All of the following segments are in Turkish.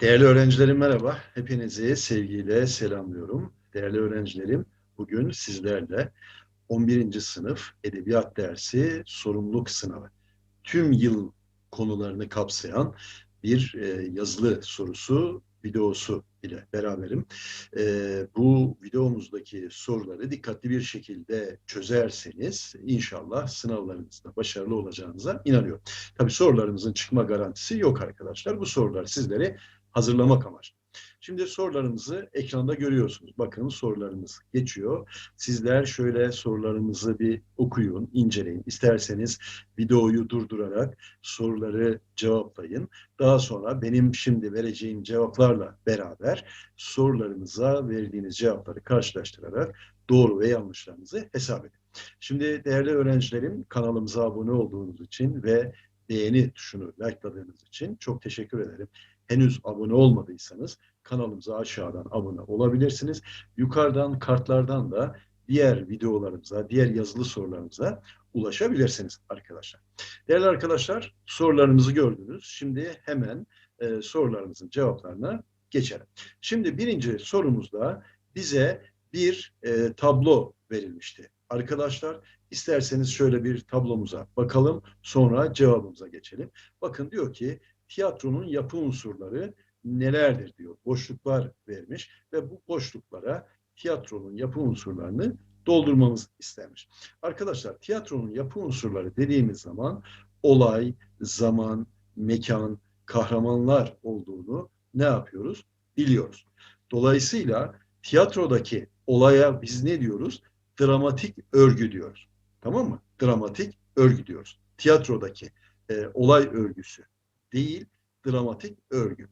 Değerli öğrencilerim merhaba. Hepinizi sevgiyle selamlıyorum. Değerli öğrencilerim, bugün sizlerle 11. sınıf edebiyat dersi sorumluluk sınavı. Tüm yıl konularını kapsayan bir e, yazılı sorusu, videosu ile beraberim. E, bu videomuzdaki soruları dikkatli bir şekilde çözerseniz inşallah sınavlarınızda başarılı olacağınıza inanıyorum. Tabii sorularımızın çıkma garantisi yok arkadaşlar. Bu sorular sizlere hazırlamak amaçlı. Şimdi sorularımızı ekranda görüyorsunuz. Bakın sorularımız geçiyor. Sizler şöyle sorularımızı bir okuyun, inceleyin. İsterseniz videoyu durdurarak soruları cevaplayın. Daha sonra benim şimdi vereceğim cevaplarla beraber sorularınıza verdiğiniz cevapları karşılaştırarak doğru ve yanlışlarınızı hesap edin. Şimdi değerli öğrencilerim kanalımıza abone olduğunuz için ve beğeni tuşunu likeladığınız için çok teşekkür ederim henüz abone olmadıysanız kanalımıza aşağıdan abone olabilirsiniz. Yukarıdan kartlardan da diğer videolarımıza, diğer yazılı sorularımıza ulaşabilirsiniz arkadaşlar. Değerli arkadaşlar sorularımızı gördünüz. Şimdi hemen e, sorularımızın cevaplarına geçelim. Şimdi birinci sorumuzda bize bir e, tablo verilmişti. Arkadaşlar isterseniz şöyle bir tablomuza bakalım sonra cevabımıza geçelim. Bakın diyor ki tiyatronun yapı unsurları nelerdir diyor. Boşluklar vermiş ve bu boşluklara tiyatronun yapı unsurlarını doldurmamız istemiş. Arkadaşlar tiyatronun yapı unsurları dediğimiz zaman olay, zaman, mekan, kahramanlar olduğunu ne yapıyoruz? Biliyoruz. Dolayısıyla tiyatrodaki olaya biz ne diyoruz? Dramatik örgü diyoruz. Tamam mı? Dramatik örgü diyoruz. Tiyatrodaki e, olay örgüsü değil, dramatik örgü.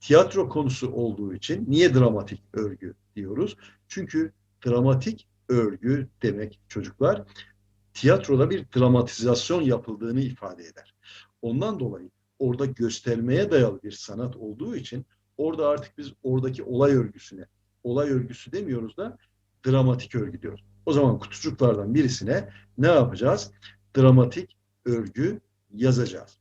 Tiyatro konusu olduğu için niye dramatik örgü diyoruz? Çünkü dramatik örgü demek çocuklar tiyatroda bir dramatizasyon yapıldığını ifade eder. Ondan dolayı orada göstermeye dayalı bir sanat olduğu için orada artık biz oradaki olay örgüsüne, olay örgüsü demiyoruz da dramatik örgü diyoruz. O zaman kutucuklardan birisine ne yapacağız? Dramatik örgü yazacağız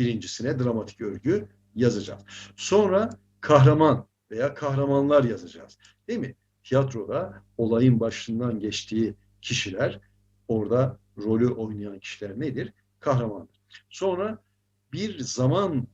birincisine dramatik örgü yazacağız. Sonra kahraman veya kahramanlar yazacağız. Değil mi? Tiyatroda olayın başından geçtiği kişiler, orada rolü oynayan kişiler nedir? Kahramandır. Sonra bir zaman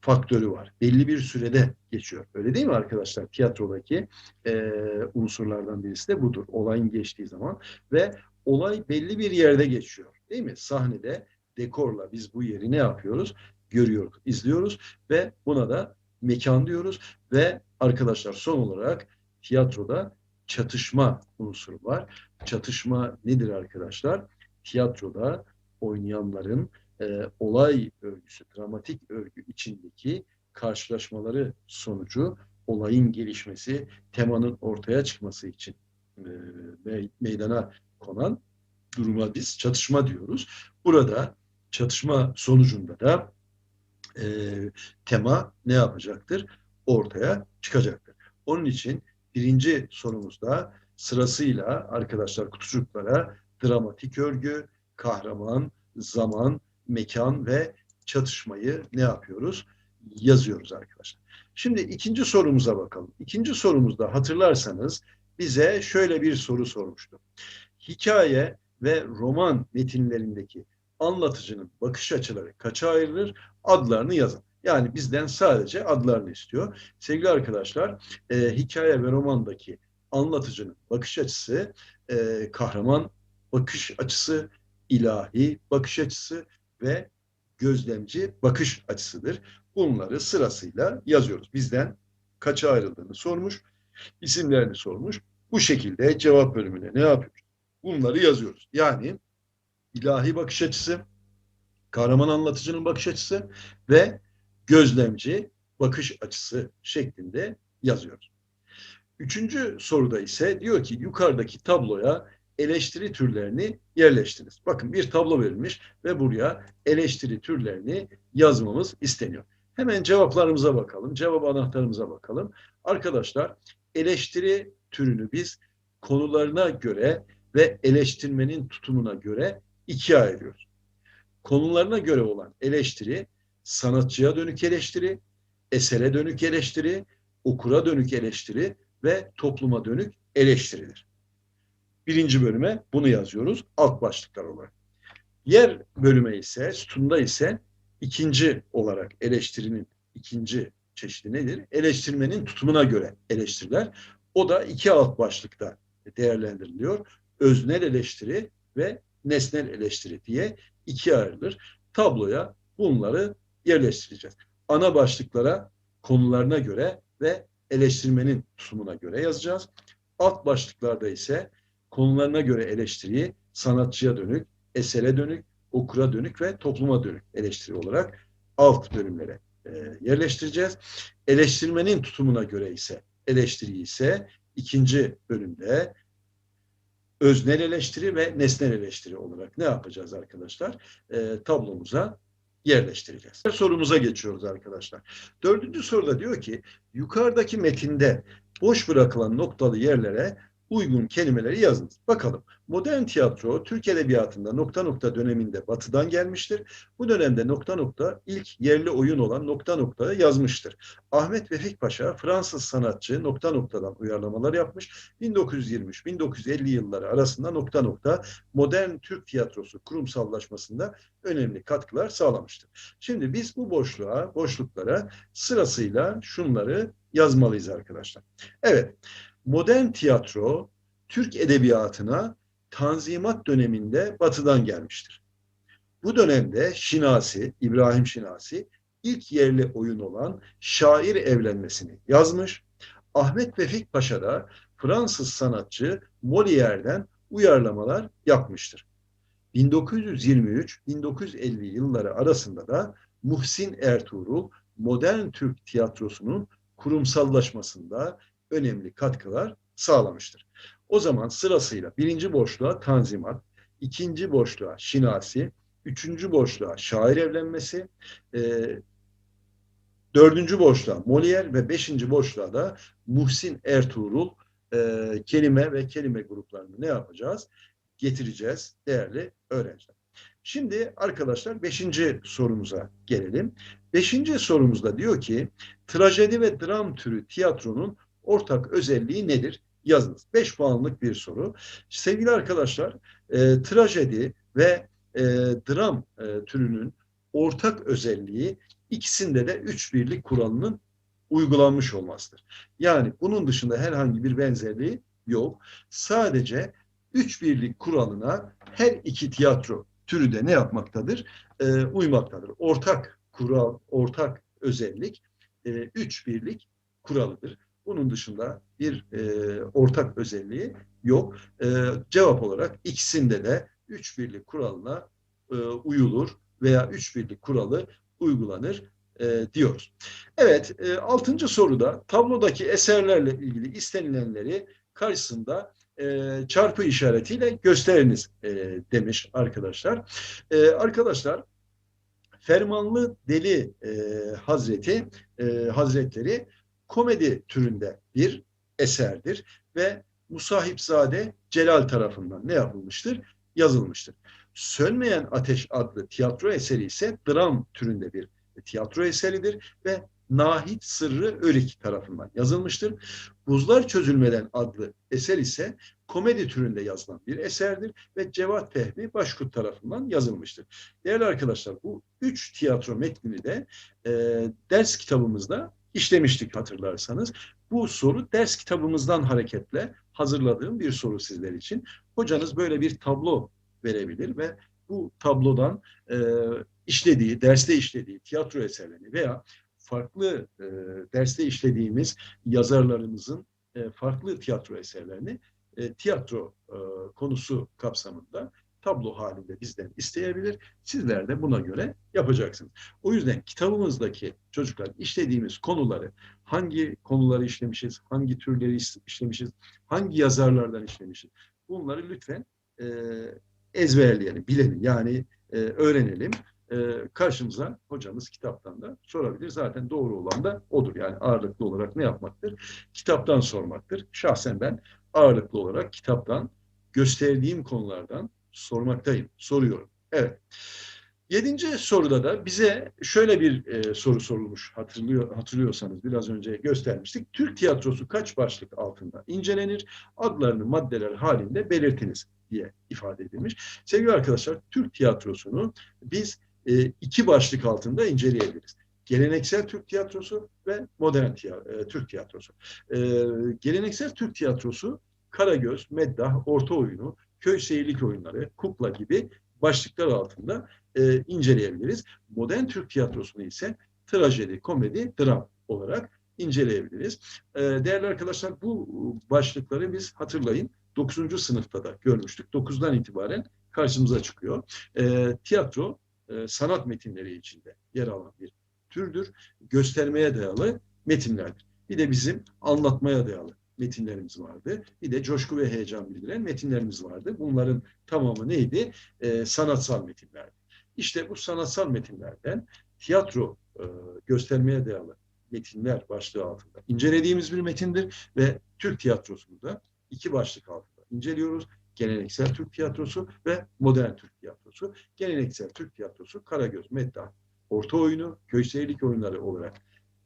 faktörü var. Belli bir sürede geçiyor. Öyle değil mi arkadaşlar? Tiyatrodaki e, unsurlardan birisi de budur. Olayın geçtiği zaman ve olay belli bir yerde geçiyor. Değil mi? Sahnede dekorla biz bu yeri ne yapıyoruz? Görüyoruz, izliyoruz ve buna da mekan diyoruz ve arkadaşlar son olarak tiyatroda çatışma unsuru var. Çatışma nedir arkadaşlar? Tiyatroda oynayanların e, olay örgüsü, dramatik örgü içindeki karşılaşmaları sonucu olayın gelişmesi, temanın ortaya çıkması için e, meydana konan duruma biz çatışma diyoruz. Burada çatışma sonucunda da e, tema ne yapacaktır? Ortaya çıkacaktır. Onun için birinci sorumuzda sırasıyla arkadaşlar kutucuklara dramatik örgü, kahraman, zaman, mekan ve çatışmayı ne yapıyoruz? Yazıyoruz arkadaşlar. Şimdi ikinci sorumuza bakalım. İkinci sorumuzda hatırlarsanız bize şöyle bir soru sormuştu. Hikaye ve roman metinlerindeki anlatıcının bakış açıları kaça ayrılır? Adlarını yazın. Yani bizden sadece adlarını istiyor. Sevgili arkadaşlar, e, hikaye ve romandaki anlatıcının bakış açısı, e, kahraman bakış açısı, ilahi bakış açısı ve gözlemci bakış açısıdır. Bunları sırasıyla yazıyoruz. Bizden kaça ayrıldığını sormuş, isimlerini sormuş. Bu şekilde cevap bölümüne ne yapıyoruz? Bunları yazıyoruz. Yani ilahi bakış açısı, kahraman anlatıcının bakış açısı ve gözlemci bakış açısı şeklinde yazıyoruz. Üçüncü soruda ise diyor ki yukarıdaki tabloya eleştiri türlerini yerleştiriniz. Bakın bir tablo verilmiş ve buraya eleştiri türlerini yazmamız isteniyor. Hemen cevaplarımıza bakalım. Cevap anahtarımıza bakalım. Arkadaşlar eleştiri türünü biz konularına göre ve eleştirmenin tutumuna göre ikiye ayırıyoruz. Konularına göre olan eleştiri, sanatçıya dönük eleştiri, esere dönük eleştiri, okura dönük eleştiri ve topluma dönük eleştiridir. Birinci bölüme bunu yazıyoruz alt başlıklar olarak. Yer bölüme ise, sütunda ise ikinci olarak eleştirinin ikinci çeşidi nedir? Eleştirmenin tutumuna göre eleştiriler. O da iki alt başlıkta değerlendiriliyor. Öznel eleştiri ve nesnel eleştiri diye ikiye ayrılır. Tabloya bunları yerleştireceğiz. Ana başlıklara konularına göre ve eleştirmenin tutumuna göre yazacağız. Alt başlıklarda ise konularına göre eleştiriyi sanatçıya dönük, esere dönük, okura dönük ve topluma dönük eleştiri olarak alt bölümlere e, yerleştireceğiz. Eleştirmenin tutumuna göre ise eleştiri ise ikinci bölümde öznel eleştiri ve nesnel eleştiri olarak ne yapacağız arkadaşlar? E, tablomuza yerleştireceğiz. Sorumuza geçiyoruz arkadaşlar. Dördüncü soruda diyor ki yukarıdaki metinde boş bırakılan noktalı yerlere uygun kelimeleri yazınız. Bakalım. Modern tiyatro Türk Edebiyatı'nda nokta nokta döneminde batıdan gelmiştir. Bu dönemde nokta nokta ilk yerli oyun olan nokta nokta yazmıştır. Ahmet Vefik Paşa Fransız sanatçı nokta noktadan uyarlamalar yapmış. 1923-1950 yılları arasında nokta nokta modern Türk tiyatrosu kurumsallaşmasında önemli katkılar sağlamıştır. Şimdi biz bu boşluğa, boşluklara sırasıyla şunları yazmalıyız arkadaşlar. Evet modern tiyatro Türk edebiyatına Tanzimat döneminde batıdan gelmiştir. Bu dönemde Şinasi, İbrahim Şinasi ilk yerli oyun olan Şair Evlenmesini yazmış. Ahmet Vefik Paşa da Fransız sanatçı Molière'den uyarlamalar yapmıştır. 1923-1950 yılları arasında da Muhsin Ertuğrul modern Türk tiyatrosunun kurumsallaşmasında önemli katkılar sağlamıştır. O zaman sırasıyla birinci boşluğa Tanzimat, ikinci boşluğa Şinasi, üçüncü boşluğa şair evlenmesi, e, dördüncü boşluğa Molière ve beşinci boşluğa da Muhsin Ertuğrul e, kelime ve kelime gruplarını ne yapacağız? Getireceğiz değerli öğrenciler. Şimdi arkadaşlar beşinci sorumuza gelelim. Beşinci sorumuzda diyor ki trajedi ve dram türü tiyatronun ortak özelliği nedir? Yazınız. 5 puanlık bir soru. Sevgili arkadaşlar, e, trajedi ve e, dram e, türünün ortak özelliği ikisinde de üç birlik kuralının uygulanmış olmasıdır. Yani bunun dışında herhangi bir benzerliği yok. Sadece üç birlik kuralına her iki tiyatro türü de ne yapmaktadır? E, uymaktadır. Ortak kural, ortak özellik e, üç birlik kuralıdır. Bunun dışında bir e, ortak özelliği yok. E, cevap olarak ikisinde de üç birlik kuralına e, uyulur veya üç birlik kuralı uygulanır e, diyoruz. Evet, e, altıncı soruda tablodaki eserlerle ilgili istenilenleri karşısında e, çarpı işaretiyle gösteriniz e, demiş arkadaşlar. E, arkadaşlar, Fermanlı Deli e, Hazreti e, Hazretleri komedi türünde bir eserdir ve Musahipzade Celal tarafından ne yapılmıştır? Yazılmıştır. Sönmeyen Ateş adlı tiyatro eseri ise dram türünde bir tiyatro eseridir ve Nahit Sırrı Örik tarafından yazılmıştır. Buzlar Çözülmeden adlı eser ise komedi türünde yazılan bir eserdir ve Cevat Fehmi Başkurt tarafından yazılmıştır. Değerli arkadaşlar bu üç tiyatro metnini de e, ders kitabımızda işlemiştik hatırlarsanız. Bu soru ders kitabımızdan hareketle hazırladığım bir soru sizler için. Hocanız böyle bir tablo verebilir ve bu tablodan e, işlediği, derste işlediği tiyatro eserlerini veya farklı e, derste işlediğimiz yazarlarımızın e, farklı tiyatro eserlerini e, tiyatro e, konusu kapsamında tablo halinde bizden isteyebilir. Sizler de buna göre yapacaksınız. O yüzden kitabımızdaki çocuklar işlediğimiz konuları, hangi konuları işlemişiz, hangi türleri işlemişiz, hangi yazarlardan işlemişiz, bunları lütfen e, ezberleyelim, bilelim. Yani e, öğrenelim. E, karşımıza hocamız kitaptan da sorabilir. Zaten doğru olan da odur. Yani ağırlıklı olarak ne yapmaktır? Kitaptan sormaktır. Şahsen ben ağırlıklı olarak kitaptan gösterdiğim konulardan sormaktayım, soruyorum. Evet. Yedinci soruda da bize şöyle bir e, soru sorulmuş hatırlıyor, hatırlıyorsanız biraz önce göstermiştik. Türk tiyatrosu kaç başlık altında incelenir? Adlarını maddeler halinde belirtiniz diye ifade edilmiş. Sevgili arkadaşlar Türk tiyatrosunu biz e, iki başlık altında inceleyebiliriz. Geleneksel Türk tiyatrosu ve modern tiya, e, Türk tiyatrosu. E, geleneksel Türk tiyatrosu Karagöz, Meddah, Orta Oyunu, Köy Seyirlik Oyunları, Kukla gibi başlıklar altında e, inceleyebiliriz. Modern Türk tiyatrosunu ise trajedi, komedi, dram olarak inceleyebiliriz. E, değerli arkadaşlar bu başlıkları biz hatırlayın 9. sınıfta da görmüştük. 9'dan itibaren karşımıza çıkıyor. E, tiyatro e, sanat metinleri içinde yer alan bir türdür. Göstermeye dayalı metinlerdir. Bir de bizim anlatmaya dayalı metinlerimiz vardı. Bir de coşku ve heyecan bildiren metinlerimiz vardı. Bunların tamamı neydi? E, sanatsal metinlerdi. İşte bu sanatsal metinlerden tiyatro e, göstermeye dayalı metinler başlığı altında incelediğimiz bir metindir ve Türk tiyatrosunu da iki başlık altında inceliyoruz. Geleneksel Türk tiyatrosu ve modern Türk tiyatrosu. Geleneksel Türk tiyatrosu Karagöz, Meddah, Orta Oyunu, Köy Oyunları olarak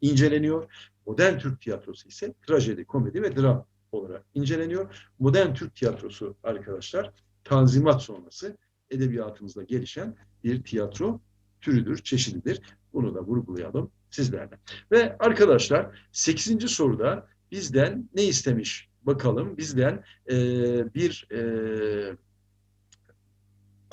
inceleniyor. Modern Türk tiyatrosu ise trajedi, komedi ve dram olarak inceleniyor. Modern Türk tiyatrosu arkadaşlar Tanzimat sonrası edebiyatımızda gelişen bir tiyatro türüdür, çeşididir. Bunu da vurgulayalım sizlerle. Ve arkadaşlar 8. soruda bizden ne istemiş bakalım. Bizden e, bir e,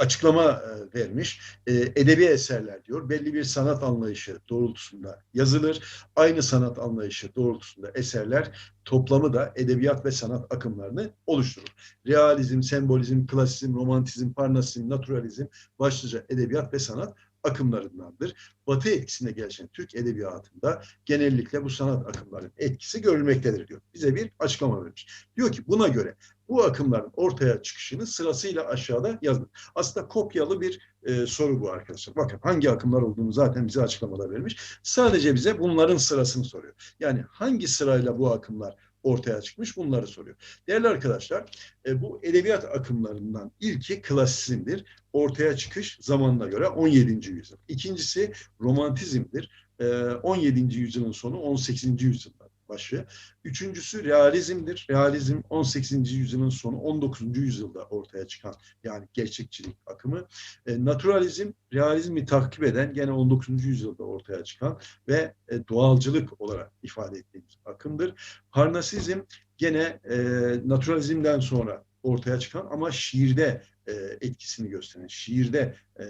açıklama e, vermiş. E, edebi eserler diyor. Belli bir sanat anlayışı doğrultusunda yazılır. Aynı sanat anlayışı doğrultusunda eserler toplamı da edebiyat ve sanat akımlarını oluşturur. Realizm, sembolizm, klasizm, romantizm, parnasizm, naturalizm başlıca edebiyat ve sanat akımlarındandır. Batı etkisine gelişen Türk edebiyatında genellikle bu sanat akımlarının etkisi görülmektedir diyor. Bize bir açıklama vermiş. Diyor ki buna göre bu akımların ortaya çıkışını sırasıyla aşağıda yazın. Aslında kopyalı bir e, soru bu arkadaşlar. Bakın hangi akımlar olduğunu zaten bize açıklamada vermiş. Sadece bize bunların sırasını soruyor. Yani hangi sırayla bu akımlar ortaya çıkmış bunları soruyor. Değerli arkadaşlar e, bu edebiyat akımlarından ilki klasizmdir. Ortaya çıkış zamanına göre 17. yüzyıl. İkincisi romantizmdir. E, 17. yüzyılın sonu 18. yüzyılda başı. Üçüncüsü realizmdir. Realizm 18. yüzyılın sonu 19. yüzyılda ortaya çıkan yani gerçekçilik akımı. E, naturalizm realizmi takip eden gene 19. yüzyılda ortaya çıkan ve e, doğalcılık olarak ifade ettiğimiz akımdır. Parnasizm gene e, naturalizmden sonra ortaya çıkan ama şiirde e, etkisini gösteren, şiirde e,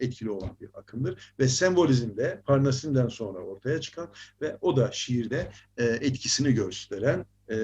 etkili olan bir akımdır. Ve sembolizmde Parnasizm'den sonra ortaya çıkan ve o da şiirde e, etkisini gösteren e,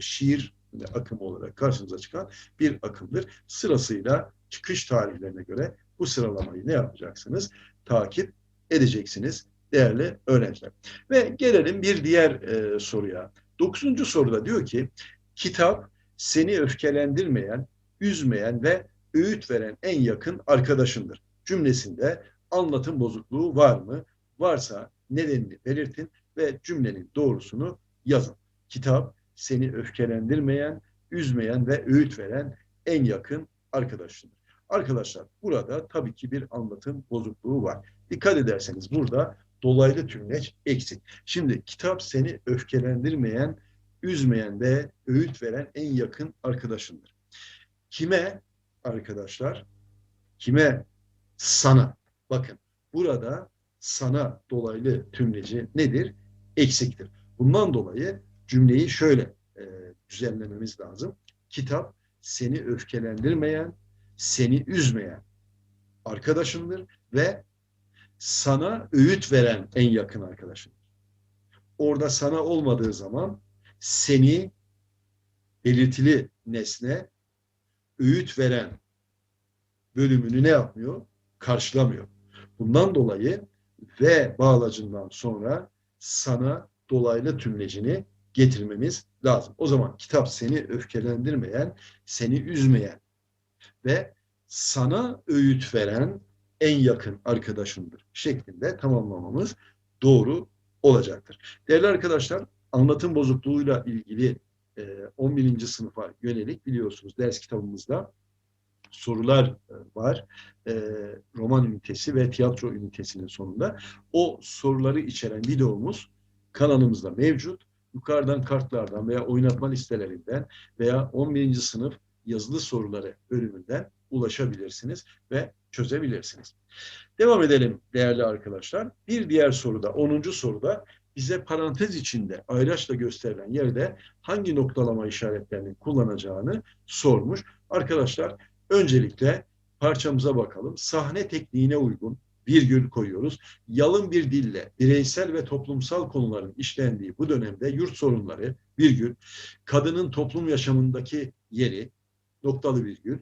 şiir akımı olarak karşımıza çıkan bir akımdır. Sırasıyla çıkış tarihlerine göre bu sıralamayı ne yapacaksınız? Takip edeceksiniz değerli öğrenciler. Ve gelelim bir diğer e, soruya. Dokuzuncu soruda diyor ki kitap seni öfkelendirmeyen, üzmeyen ve öğüt veren en yakın arkadaşındır. Cümlesinde anlatım bozukluğu var mı? Varsa nedenini belirtin ve cümlenin doğrusunu yazın. Kitap seni öfkelendirmeyen, üzmeyen ve öğüt veren en yakın arkadaşındır. Arkadaşlar burada tabii ki bir anlatım bozukluğu var. Dikkat ederseniz burada dolaylı tümleç eksik. Şimdi kitap seni öfkelendirmeyen, üzmeyen ve öğüt veren en yakın arkadaşındır. Kime arkadaşlar? Kime? Sana. Bakın burada sana dolaylı tümleci nedir? Eksiktir. Bundan dolayı cümleyi şöyle e, düzenlememiz lazım. Kitap seni öfkelendirmeyen, seni üzmeyen arkadaşındır ve sana öğüt veren en yakın arkadaşındır. Orada sana olmadığı zaman seni belirtili nesne öğüt veren bölümünü ne yapmıyor? Karşılamıyor. Bundan dolayı ve bağlacından sonra sana dolaylı tümlecini getirmemiz lazım. O zaman kitap seni öfkelendirmeyen, seni üzmeyen ve sana öğüt veren en yakın arkadaşındır şeklinde tamamlamamız doğru olacaktır. Değerli arkadaşlar, anlatım bozukluğuyla ilgili 11. sınıfa yönelik biliyorsunuz ders kitabımızda sorular e, var. E, roman ünitesi ve tiyatro ünitesinin sonunda. O soruları içeren videomuz kanalımızda mevcut. Yukarıdan kartlardan veya oynatma listelerinden veya 11. sınıf yazılı soruları bölümünden ulaşabilirsiniz ve çözebilirsiniz. Devam edelim değerli arkadaşlar. Bir diğer soruda, 10. soruda bize parantez içinde ayraçla gösterilen yerde hangi noktalama işaretlerini kullanacağını sormuş. Arkadaşlar öncelikle parçamıza bakalım. Sahne tekniğine uygun virgül koyuyoruz. Yalın bir dille bireysel ve toplumsal konuların işlendiği bu dönemde yurt sorunları virgül, kadının toplum yaşamındaki yeri noktalı virgül,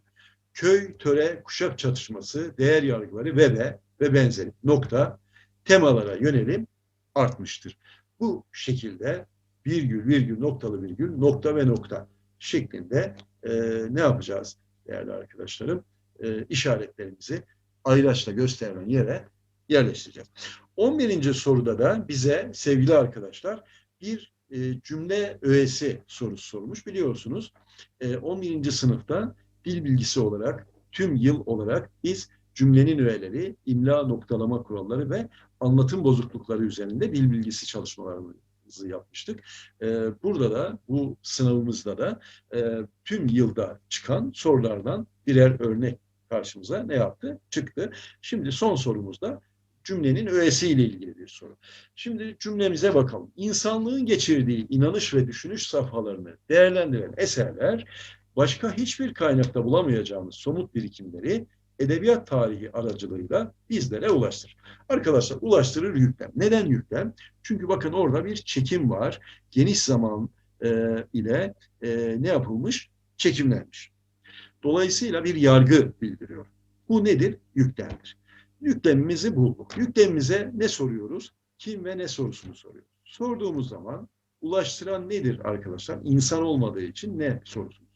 köy, töre, kuşak çatışması, değer yargıları ve ve ve benzeri nokta temalara yönelim artmıştır. Bu şekilde virgül, virgül, noktalı virgül, nokta ve nokta şeklinde e, ne yapacağız değerli arkadaşlarım? E, işaretlerimizi ayraçla gösterilen yere yerleştireceğiz. 11. soruda da bize sevgili arkadaşlar bir e, cümle öğesi sorusu sormuş. Biliyorsunuz e, 11. sınıfta dil bilgisi olarak tüm yıl olarak biz cümlenin öğeleri, imla noktalama kuralları ve anlatım bozuklukları üzerinde dil bilgisi çalışmalarımızı yapmıştık. Ee, burada da bu sınavımızda da e, tüm yılda çıkan sorulardan birer örnek karşımıza ne yaptı? Çıktı. Şimdi son sorumuzda cümlenin öğesiyle ilgili bir soru. Şimdi cümlemize bakalım. İnsanlığın geçirdiği inanış ve düşünüş safhalarını değerlendiren eserler başka hiçbir kaynakta bulamayacağımız somut birikimleri edebiyat tarihi aracılığıyla bizlere ulaştırır. Arkadaşlar ulaştırır yüklem. Neden yüklem? Çünkü bakın orada bir çekim var. Geniş zaman e, ile e, ne yapılmış? Çekimlenmiş. Dolayısıyla bir yargı bildiriyor. Bu nedir? Yüklemdir. Yüklemimizi bulduk. Yüklemimize ne soruyoruz? Kim ve ne sorusunu soruyoruz. Sorduğumuz zaman ulaştıran nedir arkadaşlar? İnsan olmadığı için ne sorusunu.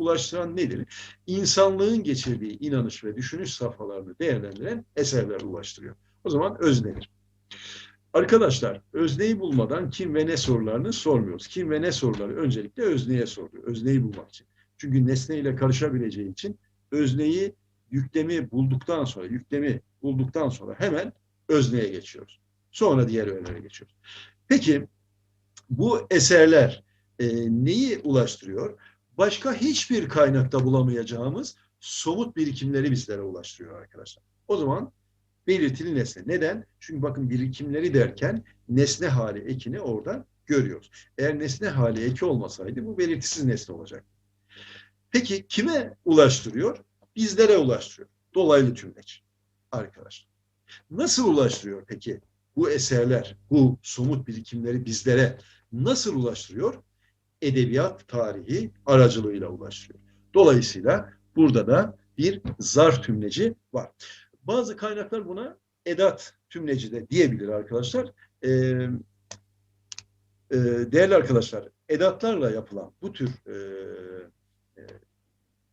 Ulaştıran nedir? İnsanlığın geçirdiği inanış ve düşünüş safhalarını değerlendiren eserler ulaştırıyor. O zaman öznedir. Arkadaşlar özneyi bulmadan kim ve ne sorularını sormuyoruz. Kim ve ne soruları öncelikle özneye soruyor. Özneyi bulmak için. Çünkü nesneyle karışabileceği için özneyi yüklemi bulduktan sonra, yüklemi bulduktan sonra hemen özneye geçiyoruz. Sonra diğer öğelere geçiyoruz. Peki bu eserler e, neyi ulaştırıyor? Başka hiçbir kaynakta bulamayacağımız somut birikimleri bizlere ulaştırıyor arkadaşlar. O zaman belirtili nesne. Neden? Çünkü bakın birikimleri derken nesne hali ekini orada görüyoruz. Eğer nesne hali eki olmasaydı bu belirtisiz nesne olacak. Peki kime ulaştırıyor? Bizlere ulaştırıyor. Dolaylı tümleç arkadaşlar. Nasıl ulaştırıyor peki bu eserler, bu somut birikimleri bizlere nasıl ulaştırıyor? Edebiyat tarihi aracılığıyla ulaştırıyor. Dolayısıyla burada da bir zarf tümleci var. Bazı kaynaklar buna edat tümleci de diyebilir arkadaşlar. Ee, e, değerli arkadaşlar, edatlarla yapılan bu tür e, e,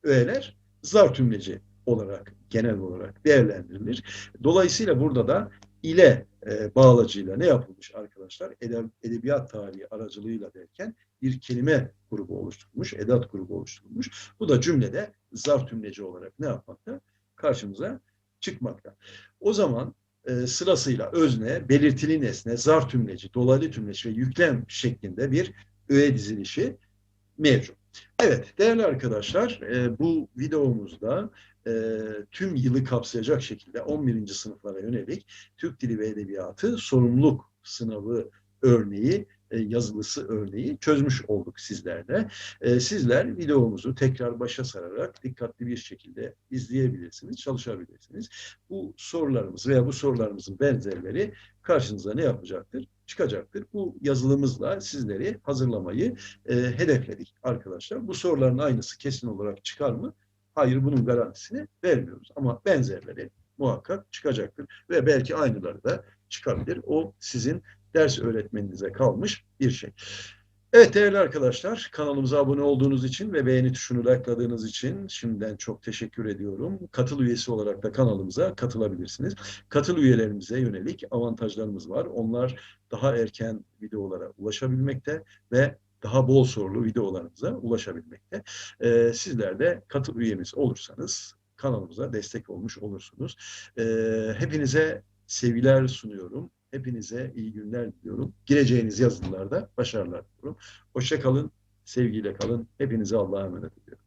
öğeler zar tümleci olarak genel olarak değerlendirilir. Dolayısıyla burada da ile e, bağlacıyla ne yapılmış arkadaşlar? Edeb edebiyat tarihi aracılığıyla derken bir kelime grubu oluşturulmuş, edat grubu oluşturulmuş. Bu da cümlede zarf tümleci olarak ne yapmakta? Karşımıza çıkmakta. O zaman e, sırasıyla özne, belirtili nesne, zarf tümleci, dolaylı tümleci ve yüklem şeklinde bir öğe dizilişi mevcut. Evet değerli arkadaşlar e, bu videomuzda e, tüm yılı kapsayacak şekilde 11. sınıflara yönelik Türk Dili ve Edebiyatı sorumluluk sınavı örneği e, yazılısı örneği çözmüş olduk sizlerle. E, sizler videomuzu tekrar başa sararak dikkatli bir şekilde izleyebilirsiniz, çalışabilirsiniz. Bu sorularımız veya bu sorularımızın benzerleri karşınıza ne yapacaktır? Çıkacaktır. Bu yazılımızla sizleri hazırlamayı e, hedefledik arkadaşlar. Bu soruların aynısı kesin olarak çıkar mı? Hayır bunun garantisini vermiyoruz ama benzerleri muhakkak çıkacaktır ve belki aynıları da çıkabilir. O sizin ders öğretmeninize kalmış bir şey. Evet değerli arkadaşlar kanalımıza abone olduğunuz için ve beğeni tuşunu likeladığınız için şimdiden çok teşekkür ediyorum. Katıl üyesi olarak da kanalımıza katılabilirsiniz. Katıl üyelerimize yönelik avantajlarımız var. Onlar daha erken videolara ulaşabilmekte ve daha bol sorulu videolarımıza ulaşabilmekte. Ee, sizler de katıl üyemiz olursanız kanalımıza destek olmuş olursunuz. Ee, hepinize sevgiler sunuyorum. Hepinize iyi günler diliyorum. Gireceğiniz yazılarda başarılar diliyorum. Hoşça kalın, sevgiyle kalın. Hepinize Allah'a emanet olun.